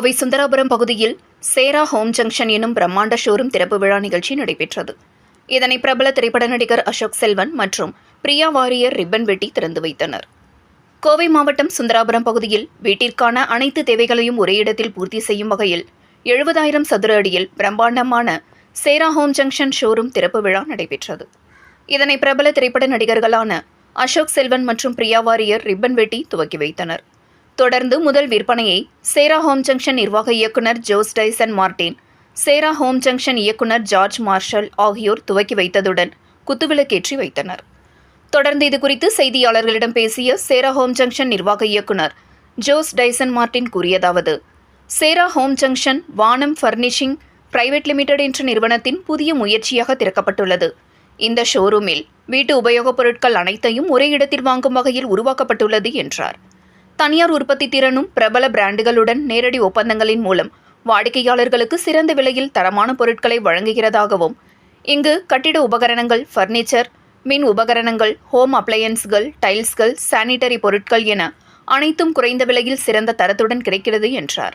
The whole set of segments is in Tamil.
கோவை சுந்தராபுரம் பகுதியில் சேரா ஹோம் ஜங்ஷன் என்னும் பிரம்மாண்ட ஷோரூம் திறப்பு விழா நிகழ்ச்சி நடைபெற்றது. இதனை பிரபல திரைப்பட நடிகர் அசோக் செல்வன் மற்றும் பிரியா வாரியர் ரிப்பன் வெட்டி திறந்து வைத்தனர். கோவை மாவட்டம் சுந்தராபுரம் பகுதியில் வீட்டிற்கான அனைத்து தேவைகளையும் ஒரே இடத்தில் பூர்த்தி செய்யும் வகையில் எழுபதாயிரம் சதுர அடியில் பிரம்மாண்டமான சேரா ஹோம் ஜங்ஷன் ஷோரூம் திறப்பு விழா நடைபெற்றது. இதனை பிரபல திரைப்பட நடிகர்களான அசோக் செல்வன் மற்றும் பிரியா வாரியர் ரிப்பன் வெட்டி துவக்கி வைத்தனர். தொடர்ந்து முதல் விற்பனையை சேரா ஹோம் ஜங்ஷன் நிர்வாக இயக்குனர் ஜோஸ் டைசன் மார்டின் சேரா ஹோம் ஜங்ஷன் இயக்குனர் ஜார்ஜ் மார்ஷல் ஆகியோர் துவக்கி வைத்ததுடன் குத்துவிளக்கேற்றி வைத்தனர். தொடர்ந்து இதுகுறித்து செய்தியாளர்களிடம் பேசிய சேரா ஹோம் ஜங்ஷன் நிர்வாக இயக்குனர் ஜோஸ் டைசன் மார்டின் கூறியதாவது Chera home junction Vaanam furnishing private limited என்ற நிறுவனத்தின் புதிய முயற்சியாக திறக்கப்பட்டுள்ளது. இந்த ஷோரூமில் வீட்டு உபயோகப் பொருட்கள் அனைத்தையும் ஒரே இடத்தில் வாங்கும் வகையில் உருவாக்கப்பட்டுள்ளது என்றார். தனியார் உற்பத்தி திறனும் பிரபல பிராண்டுகளுடன் நேரடி ஒப்பந்தங்களின் மூலம் வாடிக்கையாளர்களுக்கு சிறந்த விலையில் தரமான பொருட்களை வழங்குகிறதாகவும் இங்கு கட்டிட உபகரணங்கள் ஃபர்னிச்சர் மின் உபகரணங்கள் ஹோம் அப்ளையன்ஸ்கள் டைல்ஸ்கள் சானிட்டரி பொருட்கள் என அனைத்தும் குறைந்த விலையில் சிறந்த தரத்துடன் கிடைக்கிறது என்றார்.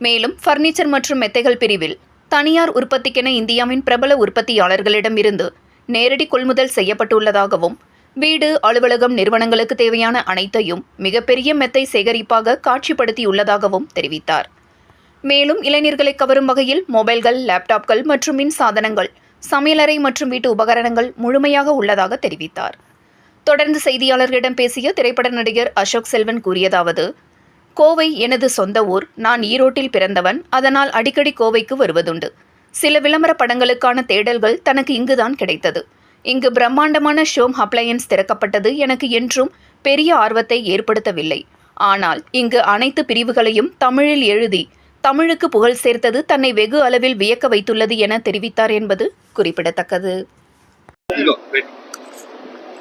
மேலும் ஃபர்னிச்சர் மற்றும் மெத்தைகள் பிரிவில் தனியார் உற்பத்திக்கென இந்தியாவின் பிரபல உற்பத்தியாளர்களிடமிருந்து நேரடி கொள்முதல் செய்யப்பட்டுள்ளதாகவும் வீடு அலுவலகம் நிறுவனங்களுக்கு தேவையான அனைத்தையும் மிகப்பெரிய மெத்தை சேகரிப்பாக காட்சிப்படுத்தியுள்ளதாகவும் தெரிவித்தார். மேலும் இளைஞர்களை கவரும் வகையில் மொபைல்கள் லேப்டாப்கள் மற்றும் மின் சாதனங்கள் சமையலறை மற்றும் வீட்டு உபகரணங்கள் முழுமையாக உள்ளதாக தெரிவித்தார். தொடர்ந்து செய்தியாளர்களிடம் பேசிய திரைப்பட நடிகர் அசோக் செல்வன் கூறியதாவது கோவை எனது சொந்த ஊர் நான் ஈரோட்டில் பிறந்தவன் அதனால் அடிக்கடி கோவைக்கு வருவதுண்டு. சில விளம்பர படங்களுக்கான தேடல்கள் தனக்கு இங்குதான் கிடைத்தது. இங்கு பிரம்மாண்டமான ஷோம் அப்ளையன்ஸ் திறக்கப்பட்டது எனக்கு என்றும் பெரிய ஆர்வத்தை ஏற்படுத்தவில்லை. ஆனால் இங்கு அனைத்து பிரிவுகளையும் தமிழில் எழுதி தமிழுக்கு புகழ் சேர்த்தது தன்னை வெகு அளவில் வியக்க வைத்துள்ளது என தெரிவித்தார் என்பது குறிப்பிடத்தக்கது.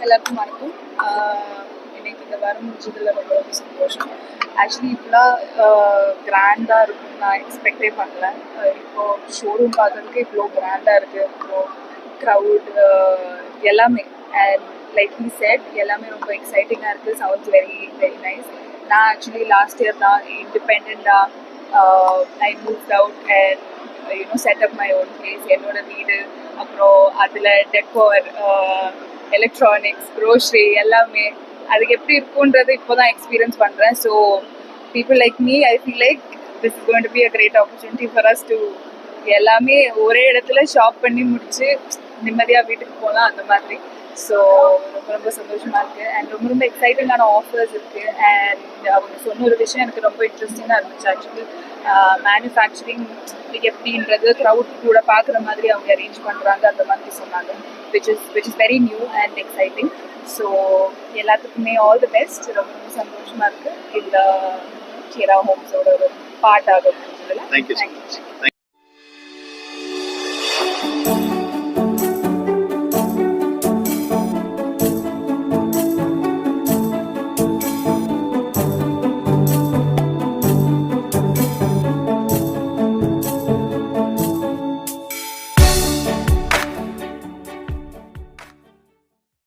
எல்லாருக்கும் வணக்கம். ஆஹ் இன்னைக்கு இந்த வாரம் முடிச்சதில் ரொம்ப ரொம்ப சந்தோஷம். ஆக்சுவலி இப்போலாம் கிராண்டாக இருக்கும்னு நான் எக்ஸ்பெக்டே பண்ணல. ஆஹ் இப்போ ஷோரூம் பார்த்ததுக்கு இவ்வளோ கிராண்டாக இருக்குது அப்புறம் க்ரௌட் uh, எல்லாமே. அண்ட் லைக் ஹீ செட் எல்லாமே ரொம்ப எக்ஸைட்டிங்காக இருக்குது சவுண்ட்ஸ் வெரி வெரி நைஸ் நான் ஆக்சுவலி லாஸ்ட் இயர் தான் இண்டிபெண்ட்டாக I move out and you know setup my own place என்னோட வீடு. அப்புறம் அதில் டெக்கோர் எலக்ட்ரானிக்ஸ் க்ரோஷரி எல்லாமே. அதுக்கு எப்படி இருக்குன்றது இப்போ தான் எக்ஸ்பீரியன்ஸ் பண்ணுறேன் so people like me I feel like this is going to be a great opportunity for us to எல்லாமே ஒரே இடத்துல ஷாப் பண்ணி முடிச்சு நிம்மதியாக வீட்டுக்கு போகலாம் அந்த மாதிரி. ஸோ ரொம்ப ரொம்ப சந்தோஷமாக இருக்குது அண்ட் ரொம்ப ரொம்ப எக்ஸைட்டிங்கான ஆஃபர்ஸ் இருக்குது அண்ட் அவங்க சொன்ன ஒரு விஷயம் எனக்கு ரொம்ப இன்ட்ரெஸ்டிங்காக இருந்துச்சு ஆக்சுவலி மேனுஃபேக்சரிங் எப்படின்றது க்ரௌட் கூட பார்க்குற மாதிரி அவங்க அரேஞ்ச் பண்ணுறாங்க அந்த மாதிரி சொன்னாங்க. Which is which is very new and exciting so எல்லாத்துக்குமே ஆல் தி பெஸ்ட் ரொம்ப ரொம்ப சந்தோஷமாக இருக்குது இந்த கீரா ஹோம்ஸோட ஒரு பார்ட் ஆகும் much. Thank